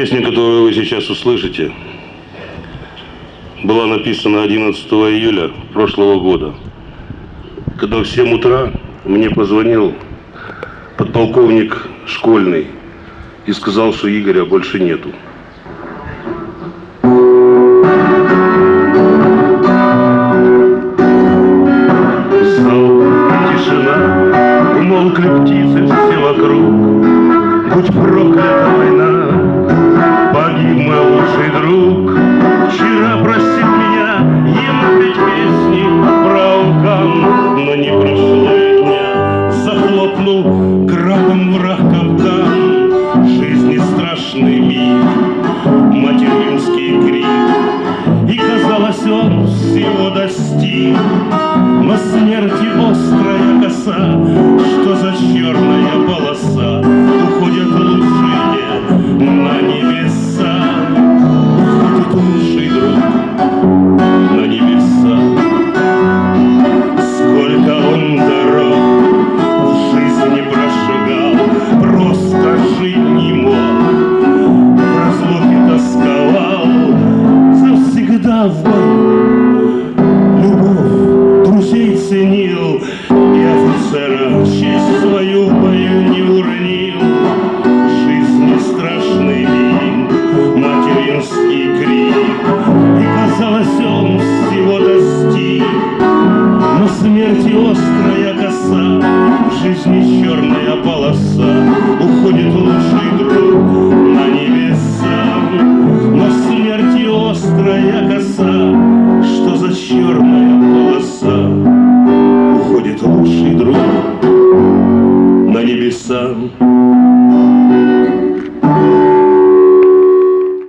Песня, которую вы сейчас услышите, была написана 11 июля прошлого года, когда в 7 утра мне позвонил подполковник Школьный и сказал, что Игоря больше нету. Зал тишина, умолкли птицы все вокруг. Будь проклята война, но не Бою Любовь друзей ценил И офицера честь свою в бою не уронил. Жизни страшный миг Материнский крик. И казалось он всего достиг. Но смерти острая коса, в жизни черная полоса, уходит лучший друг друг на небеса.